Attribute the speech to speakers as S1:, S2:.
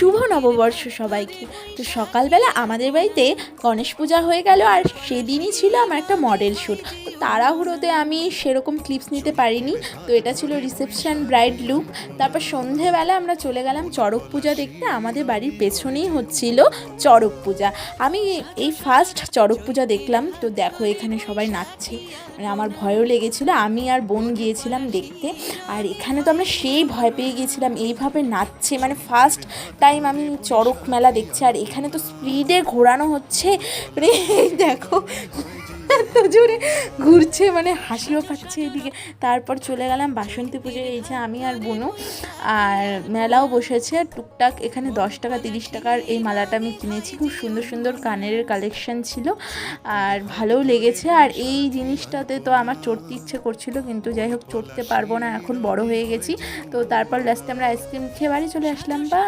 S1: শুভ নববর্ষ সবাইকে। তো সকালবেলা আমাদের বাড়িতে গণেশ পূজা হয়ে গেল আর সেদিনই ছিল আমার একটা মডেল শ্যুট তো তাড়াহুড়োতে আমি সেরকম ক্লিপস নিতে পারিনি। তো এটা ছিল রিসেপশন ব্রাইড লুক তারপর সন্ধেবেলা আমরা চলে গেলাম চড়ক পূজা দেখতে। আমাদের বাড়ির পেছনেই হচ্ছিল চড়ক পূজা। আমি এই ফার্স্ট চড়ক পূজা দেখলাম। তো দেখো এখানে সবাই নাচছে। মানে আমার ভয়ও লেগেছিলো। আমি আর বোন গিয়েছিলাম দেখতে। আর এখানে তো আমরা সেই ভয় পেয়ে গিয়েছিলাম। এইভাবে নাচছে। মানে ফার্স্ট টাইম আমি চড়ক মেলা দেখছি, আর এখানে তো স্পিডে ঘোরানো হচ্ছে। মানে দেখো, এত জোরে ঘুরছে মানে হাসিও পাচ্ছে এদিকে। তারপর চলে গেলাম বাসন্তী পুজোয়, এই যে আমি আর বোনও আর মেলাও বসেছে, টুকটাক এখানে দশ টাকা, তিরিশ টাকার এই মালাটা আমি কিনেছি। খুব সুন্দর সুন্দর কানের কালেকশন ছিল, আর ভালোও লেগেছে। আর এই জিনিসটাতে তো আমার চড়তে ইচ্ছে করছিল, কিন্তু যাই হোক চড়তে পারব না, এখন বড় হয়ে গেছি। তো তারপর লাস্টে আমরা আইসক্রিম খেয়ে বাড়ি চলে আসলাম। বা